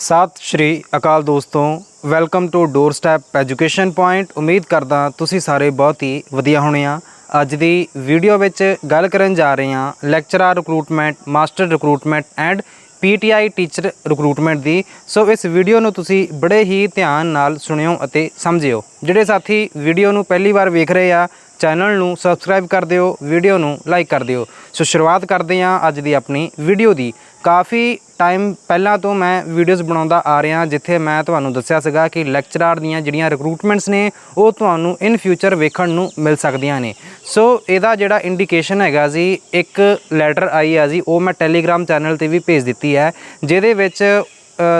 ਸਤਿ ਸ਼੍ਰੀ ਅਕਾਲ ਦੋਸਤੋ, welcome to door step education point. ਉਮੀਦ ਕਰਦਾ ਤੁਸੀਂ ਸਾਰੇ ਬਹੁਤ ਹੀ ਵਧੀਆ ਹੋਣੇ ਆ। ਅੱਜ ਦੀ ਵੀਡੀਓ ਵਿੱਚ ਗੱਲ ਕਰਨ ਜਾ ਰਹੇ ਹਾਂ lecturer recruitment master recruitment and PTI teacher recruitment the. So ਇਸ ਵੀਡੀਓ ਨੂੰ ਤੁਸੀਂ ਬੜੇ ਹੀ ਧਿਆਨ ਨਾਲ ਸੁਣਿਓ ਅਤੇ ਸਮਝਿਓ। ਜਿਹੜੇ ਸਾਥੀ ਵੀਡੀਓ ਨੂੰ ਪਹਿਲੀ ਵਾਰ ਵੇਖ ਰਹੇ ਆ ਚੈਨਲ ਨੂੰ ਸਬਸਕ੍ਰਾਈਬ ਕਰ ਦਿਓ, ਵੀਡੀਓ ਨੂੰ ਲਾਈਕ ਕਰ ਦਿਓ। ਸੋ ਸ਼ੁਰੂਆਤ ਕਰਦੇ ਹਾਂ ਅੱਜ ਦੀ ਆਪਣੀ ਵੀਡੀਓ ਦੀ। ਕਾਫੀ ਟਾਈਮ ਪਹਿਲਾਂ ਤੋਂ ਮੈਂ ਵੀਡੀਓਜ਼ ਬਣਾਉਂਦਾ ਆ ਰਿਹਾ, ਜਿੱਥੇ ਮੈਂ ਤੁਹਾਨੂੰ ਦੱਸਿਆ ਸੀਗਾ ਕਿ ਲੈਕਚਰਰ ਦੀਆਂ ਜਿਹੜੀਆਂ ਰਿਕਰੂਟਮੈਂਟਸ ਨੇ, ਉਹ ਤੁਹਾਨੂੰ ਇਨ ਫਿਊਚਰ ਵੇਖਣ ਨੂੰ ਮਿਲ ਸਕਦੀਆਂ ਨੇ। ਸੋ ਇਹਦਾ ਜਿਹੜਾ ਇੰਡੀਕੇਸ਼ਨ ਹੈਗਾ ਜੀ, ਇੱਕ ਲੈਟਰ ਆਈ ਆ ਜੀ, ਉਹ ਮੈਂ ਟੈਲੀਗ੍ਰਾਮ ਚੈਨਲ ਤੇ ਵੀ ਭੇਜ ਦਿੱਤੀ ਹੈ, ਜਿਹਦੇ ਵਿੱਚ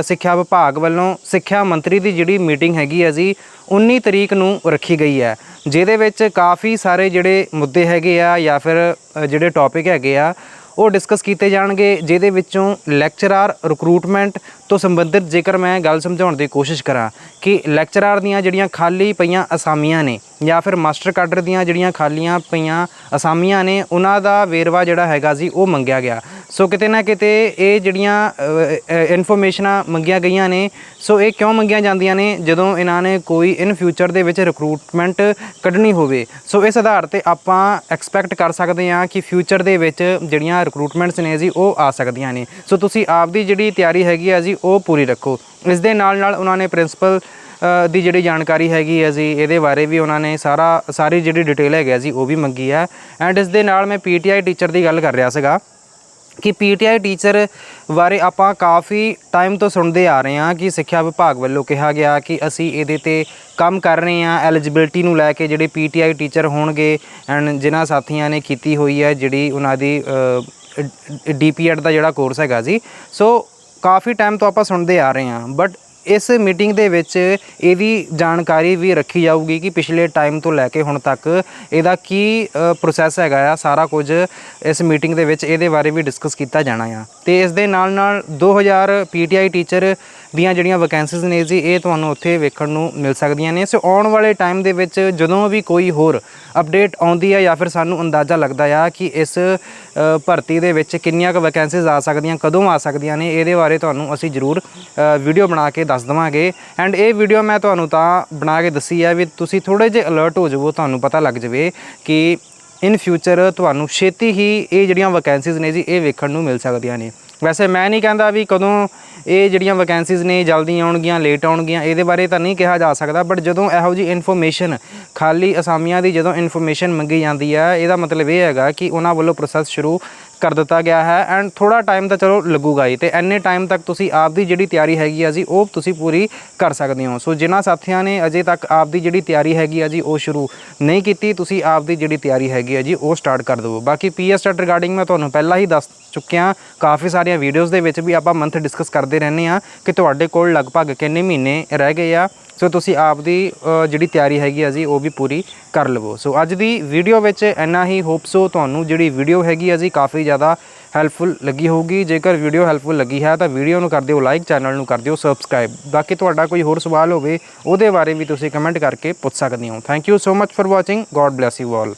ਸਿੱਖਿਆ ਵਿਭਾਗ ਵੱਲੋਂ ਸਿੱਖਿਆ ਮੰਤਰੀ ਦੀ ਜਿਹੜੀ ਮੀਟਿੰਗ ਹੈਗੀ ਹੈ ਜੀ 19 ਤਰੀਕ ਨੂੰ ਰੱਖੀ ਗਈ ਹੈ। ਜਿਹਦੇ ਵਿੱਚ ਕਾਫੀ ਸਾਰੇ ਜਿਹੜੇ ਮੁੱਦੇ ਹੈਗੇ ਆ ਜਾਂ ਫਿਰ ਜਿਹੜੇ ਟੌਪਿਕ ਹੈਗੇ ਆ, ਉਹ ਡਿਸਕਸ ਕੀਤੇ ਜਾਣਗੇ, ਜਿਹਦੇ ਵਿੱਚੋਂ ਲੈਕਚਰਾਰ ਰਿਕਰੂਟਮੈਂਟ ਤੋਂ ਸੰਬੰਧਿਤ ਜੇਕਰ ਮੈਂ ਗੱਲ ਸਮਝਾਉਣ ਦੀ ਕੋਸ਼ਿਸ਼ ਕਰਾਂ ਕਿ ਲੈਕਚਰਾਰ ਦੀਆਂ ਜਿਹੜੀਆਂ ਖਾਲੀ ਪਈਆਂ ਅਸਾਮੀਆਂ ਨੇ ਜਾਂ ਫਿਰ ਮਾਸਟਰ ਕਾਡਰ ਦੀਆਂ ਜਿਹੜੀਆਂ ਖਾਲੀਆਂ ਪਈਆਂ ਅਸਾਮੀਆਂ ਨੇ, ਉਹਨਾਂ ਦਾ ਵੇਰਵਾ ਜਿਹੜਾ ਹੈਗਾ ਜੀ, ਉਹ ਮੰਗਿਆ ਗਿਆ। ਸੋ ਕਿਤੇ ਨਾ ਕਿਤੇ ਇਹ ਜਿਹੜੀਆਂ ਇਨਫੋਰਮੇਸ਼ਨਾਂ ਮੰਗੀਆਂ ਗਈਆਂ ਨੇ ਸੋ ਇਹ ਕਿਉਂ ਮੰਗੀਆਂ ਜਾਂਦੀਆਂ ਨੇ? ਜਦੋਂ ਇਹਨਾਂ ਨੇ ਕੋਈ ਇਨ ਫਿਊਚਰ ਦੇ ਵਿੱਚ ਰਿਕਰੂਟਮੈਂਟ ਕੱਢਣੀ ਹੋਵੇ ਸੋ ਇਸ ਆਧਾਰ ਤੇ ਆਪਾਂ ਐਕਸਪੈਕਟ ਕਰ ਸਕਦੇ ਹਾਂ ਕਿ ਫਿਊਚਰ ਦੇ ਵਿੱਚ ਜਿਹੜੀਆਂ ਰਿਕਰੂਟਮੈਂਟਸ ਨੇ ਜੀ, ਉਹ ਆ ਸਕਦੀਆਂ ਨੇ। ਸੋ ਤੁਸੀਂ ਆਪ ਦੀ ਜਿਹੜੀ ਤਿਆਰੀ ਹੈਗੀ ਆ ਜੀ, ਉਹ ਪੂਰੀ ਰੱਖੋ। ਇਸ ਦੇ ਨਾਲ ਨਾਲ ਉਹਨਾਂ ਨੇ ਪ੍ਰਿੰਸੀਪਲ ਦੀ ਜਿਹੜੀ ਜਾਣਕਾਰੀ ਹੈਗੀ ਹੈ ਜੀ, ਇਹਦੇ ਬਾਰੇ ਵੀ ਉਹਨਾਂ ਨੇ ਸਾਰਾ, ਸਾਰੀ ਜਿਹੜੀ ਡਿਟੇਲ ਹੈਗੀ ਹੈ ਜੀ, ਉਹ ਵੀ ਮੰਗੀ ਹੈ ਐਂਡ ਇਸ ਦੇ ਨਾਲ ਮੈਂ ਪੀਟੀਆਈ ਟੀਚਰ ਦੀ ਗੱਲ ਕਰ ਰਿਹਾ ਸੀਗਾ। ਕਿ ਪੀਟੀਆਈ ਟੀਚਰ ਬਾਰੇ ਆਪਾਂ ਕਾਫੀ ਟਾਈਮ ਤੋਂ ਸੁਣਦੇ ਆ ਰਹੇ ਹਾਂ ਕਿ ਸਿੱਖਿਆ ਵਿਭਾਗ ਵੱਲੋਂ ਕਿਹਾ ਗਿਆ ਕਿ ਅਸੀਂ ਇਹਦੇ ਤੇ ਕੰਮ ਕਰ ਰਹੇ ਹਾਂ ਐਲੀਜੀਬਿਲਟੀ ਨੂੰ ਲੈ ਕੇ ਜਿਹੜੇ ਪੀਟੀਆਈ ਟੀਚਰ ਹੋਣਗੇ ਐਂਡ ਜਿਨ੍ਹਾਂ ਸਾਥੀਆਂ ਨੇ ਕੀਤੀ ਹੋਈ ਹੈ, ਜਿਹੜੀ ਉਹਨਾਂ ਦੀ ਡੀਪੀਐਡ ਦਾ ਜਿਹੜਾ ਕੋਰਸ ਹੈਗਾ ਜੀ। ਸੋ ਕਾਫੀ ਟਾਈਮ ਤੋਂ ਆਪਾਂ ਸੁਣਦੇ ਆ ਰਹੇ ਹਾਂ ਬਟ ਇਸ ਮੀਟਿੰਗ ਦੇ ਵਿੱਚ ਇਹਦੀ ਜਾਣਕਾਰੀ ਵੀ ਰੱਖੀ ਜਾਊਗੀ ਕਿ ਪਿਛਲੇ ਟਾਈਮ ਤੋਂ ਲੈ ਕੇ ਹੁਣ ਤੱਕ ਇਹਦਾ ਕੀ ਪ੍ਰੋਸੈਸ ਹੈਗਾ ਆ, ਸਾਰਾ ਕੁਝ ਇਸ ਮੀਟਿੰਗ ਦੇ ਵਿੱਚ ਇਹਦੇ ਬਾਰੇ ਵੀ ਡਿਸਕਸ ਕੀਤਾ ਜਾਣਾ ਆ। ਤੇ ਇਸ ਦੇ ਨਾਲ ਨਾਲ 2000 ਪੀਟੀਆਈ ਟੀਚਰ ਦੀਆਂ ਜਿਹੜੀਆਂ ਵੈਕੈਂਸੀਜ਼ ਨੇ ਜੀ, ਇਹ ਤੁਹਾਨੂੰ ਉੱਥੇ ਵੇਖਣ ਨੂੰ ਮਿਲ ਸਕਦੀਆਂ ਨੇ। ਸੋ ਆਉਣ ਵਾਲੇ ਟਾਈਮ ਦੇ ਵਿੱਚ ਜਦੋਂ ਵੀ ਕੋਈ ਹੋਰ ਅਪਡੇਟ ਆਉਂਦੀ ਹੈ ਜਾਂ ਫਿਰ ਸਾਨੂੰ ਅੰਦਾਜ਼ਾ ਲੱਗਦਾ ਆ ਕਿ ਇਸ ਭਰਤੀ ਦੇ ਵਿੱਚ ਕਿੰਨੀਆਂ ਕੁ ਵੈਕੈਂਸੀਜ਼ ਆ ਸਕਦੀਆਂ, ਕਦੋਂ ਆ ਸਕਦੀਆਂ ਨੇ, ਇਹਦੇ ਬਾਰੇ ਤੁਹਾਨੂੰ ਅਸੀਂ ਜ਼ਰੂਰ ਵੀਡੀਓ ਬਣਾ ਕੇ ਦੱਸ ਦਵਾਂਗੇ। ਐਂਡ ਇਹ ਵੀਡੀਓ ਮੈਂ ਤੁਹਾਨੂੰ ਤਾਂ ਬਣਾ ਕੇ ਦੱਸੀ ਆ ਵੀ ਤੁਸੀਂ ਥੋੜੇ ਜਿਹਾ ਅਲਰਟ ਹੋ ਜਾਵੋ, ਤੁਹਾਨੂੰ ਪਤਾ ਲੱਗ ਜਾਵੇ ਕਿ ਇਨ ਫਿਊਚਰ ਤੁਹਾਨੂੰ ਛੇਤੀ ਹੀ ਇਹ ਜਿਹੜੀਆਂ ਵੈਕੈਂਸੀਜ਼ ਨੇ ਜੀ, ਇਹ ਵੇਖਣ ਨੂੰ ਮਿਲ ਸਕਦੀਆਂ ਨੇ। ਵੈਸੇ ਮੈਂ ਨਹੀਂ ਕਹਿੰਦਾ ਵੀ ਕਦੋਂ ਇਹ ਜਿਹੜੀਆਂ ਵੈਕੈਂਸੀਜ਼ ਨੇ ਜਲਦੀ ਆਉਣਗੀਆਂ ਲੇਟ ਆਉਣਗੀਆਂ, ਇਹਦੇ ਬਾਰੇ ਤਾਂ ਨਹੀਂ ਕਿਹਾ ਜਾ ਸਕਦਾ ਬਟ ਜਦੋਂ ਇਹੋ ਜੀ ਇਨਫੋਰਮੇਸ਼ਨ ਖਾਲੀ ਅਸਾਮੀਆਂ ਦੀ ਜਦੋਂ ਇਨਫੋਰਮੇਸ਼ਨ ਮੰਗੀ ਜਾਂਦੀ ਹੈ ਇਹਦਾ ਮਤਲਬ ਇਹ ਹੈਗਾ ਕਿ ਉਹਨਾਂ ਵੱਲੋਂ ਪ੍ਰੋਸੈਸ ਸ਼ੁਰੂ ਕਰ ਦਿੱਤਾ ਗਿਆ ਹੈ ਐਂਡ ਥੋੜਾ ਟਾਈਮ ਤਾਂ ਚਲੋ ਲੱਗੂਗਾ ਹੀ ਤੇ ਐਨੇ ਟਾਈਮ ਤੱਕ ਤੁਸੀਂ ਆਪ ਦੀ ਜਿਹੜੀ ਤਿਆਰੀ ਹੈਗੀ ਆ ਜੀ, ਉਹ ਤੁਸੀਂ ਪੂਰੀ ਕਰ ਸਕਦੇ ਹੋ। ਸੋ ਜਿਨ੍ਹਾਂ ਸਾਥੀਆਂ ਨੇ ਅਜੇ ਤੱਕ ਆਪ ਦੀ ਜਿਹੜੀ ਤਿਆਰੀ ਹੈਗੀ ਆ ਜੀ, ਉਹ ਸ਼ੁਰੂ ਨਹੀਂ ਕੀਤੀ, ਤੁਸੀਂ ਆਪ ਦੀ ਜਿਹੜੀ ਤਿਆਰੀ ਹੈਗੀ ਆ ਜੀ, ਉਹ ਸਟਾਰਟ ਕਰ ਦਿਓ। ਬਾਕੀ ਪੀਐਸ ਸਟਾਰਟ ਰਿਗਾਰਡਿੰਗ ਮੈਂ ਤੁਹਾਨੂੰ ਪਹਿਲਾਂ ਹੀ ਦੱਸ ਚੁੱਕਿਆ, ਕਾਫੀ ਸਾਰੀਆਂ ਵੀਡੀਓਜ਼ ਦੇ ਵਿੱਚ ਵੀ ਆਪਾਂ ਮੰਥ ਡਿਸਕਸ ਕਰਦੇ ਰਹਿੰਦੇ ਆ ਕਿ ਤੁਹਾਡੇ ਕੋਲ ਲਗਭਗ ਕਿੰਨੇ ਮਹੀਨੇ ਰਹਿ ਗਏ ਆ। ਸੋ ਤੁਸੀਂ ਆਪ ਦੀ ਜਿਹੜੀ ਤਿਆਰੀ ਹੈਗੀ ਆ ਜੀ, ਉਹ ਵੀ ਪੂਰੀ ਕਰ ਲਵੋ। ਸੋ ਅੱਜ ਦੀ ਵੀਡੀਓ ਵਿੱਚ ਇੰਨਾ ਹੀ ਹੋਪ ਸੋ ਤੁਹਾਨੂੰ ਜਿਹੜੀ ਵੀਡੀਓ ਹੈਗੀ ਆ ਜੀ, ਕਾਫੀ ਜ਼ਿਆਦਾ ਹੈਲਪਫੁਲ ਲੱਗੀ ਹੋਊਗੀ। ਜੇਕਰ ਵੀਡੀਓ ਹੈਲਪਫੁਲ ਲੱਗੀ ਹੈ, ਤਾਂ ਵੀਡੀਓ ਨੂੰ ਕਰ ਦਿਓ ਲਾਈਕ ਚੈਨਲ ਨੂੰ ਕਰ ਦਿਓ ਸਬਸਕ੍ਰਾਈਬ ਬਾਕੀ ਤੁਹਾਡਾ ਕੋਈ ਹੋਰ ਸਵਾਲ ਹੋਵੇ, ਉਹਦੇ ਬਾਰੇ ਵੀ ਤੁਸੀਂ ਕਮੈਂਟ ਕਰਕੇ ਪੁੱਛ ਸਕਦੇ ਹੋ। Thank you so much for watching god bless you all